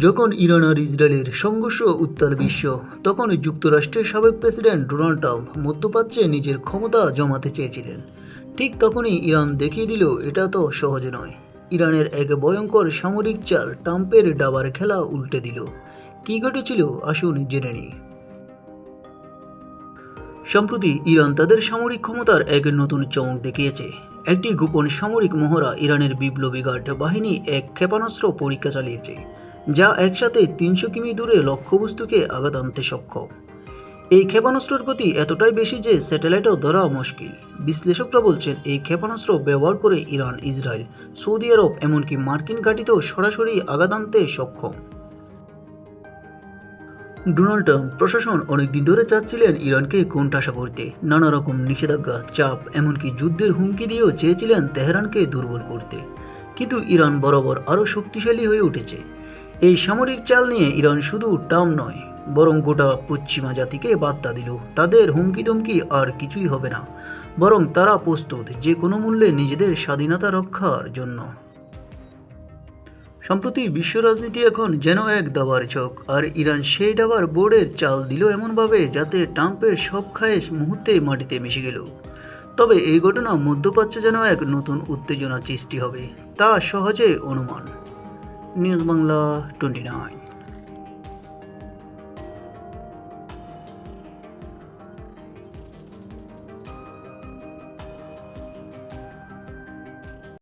যখন ইরান আর ইসরায়েলের সংঘর্ষ উত্তাল বিশ্ব, তখন যুক্তরাষ্ট্রের সাবেক প্রেসিডেন্ট ডোনাল্ড ট্রাম্প মধ্যপ্রাচ্যে নিজের ক্ষমতা জমাতে চেয়েছিলেন। ঠিক তখনই ইরান দেখিয়ে দিল, এটা তো সহজ নয়। ইরানের এক ভয়ঙ্কর সামরিক চাল ট্রাম্পের ডাবার খেলা উল্টে দিল। কি ঘটেছিল, আসুন জেনে নিই। সম্প্রতি ইরান তাদের সামরিক ক্ষমতার এক নতুন চমক দেখিয়েছে। একটি গোপন সামরিক মহড়া ইরানের বিপ্লবী গার্ড বাহিনী এক ক্ষেপণাস্ত্র পরীক্ষা চালিয়েছে। যা একসাথে তিনশো কিমি দূরে লক্ষ্যবস্তুকে আঘাত আনতে সক্ষম। এই ক্ষেপণাস্ত্রের গতি এতটাই বেশি যে স্যাটেলাইটও ধরা মুশকিল। বিশ্লেষকরা বলছেন, এই ক্ষেপণাস্ত্র ব্যবহার করে ইরান, ইসরায়েল, সৌদি আরব, এমনকি মার্কিন ঘাঁটিতেও সরাসরি আঘাত আনতে সক্ষম। ডোনাল্ড ট্রাম্প প্রশাসন অনেকদিন ধরে চাচ্ছিলেন ইরানকে কোণঠাসা করতে। নানা রকম নিষেধাজ্ঞা, চাপ, এমনকি যুদ্ধের হুমকি দিয়েও চেয়েছিলেন তেহরানকে দুর্বল করতে। কিন্তু ইরান বরাবর আরও শক্তিশালী হয়ে উঠেছে। এই সামরিক চাল নিয়ে ইরান শুধু টার্ম নয়, বরং গোটা পশ্চিমা জাতিকে বার্তা দিল। তাদের হুমকি ধমকি আর কিছুই হবে না, বরং তারা প্রস্তুত যে কোনো মূল্যে নিজেদের স্বাধীনতা রক্ষার জন্য। সম্প্রতি বিশ্ব রাজনীতি এখন যেন এক দাবার ছক আর ইরান সেই দাবার বোর্ডের চাল দিল এমনভাবে যাতে ট্রাম্পের সব খায়েশ মুহূর্তে মাটিতে মিশে গেল। তবে এই ঘটনা মধ্যপ্রাচ্য যেন এক নতুন উত্তেজনা সৃষ্টি হবে, তা সহজে অনুমান। News Bangla twenty nine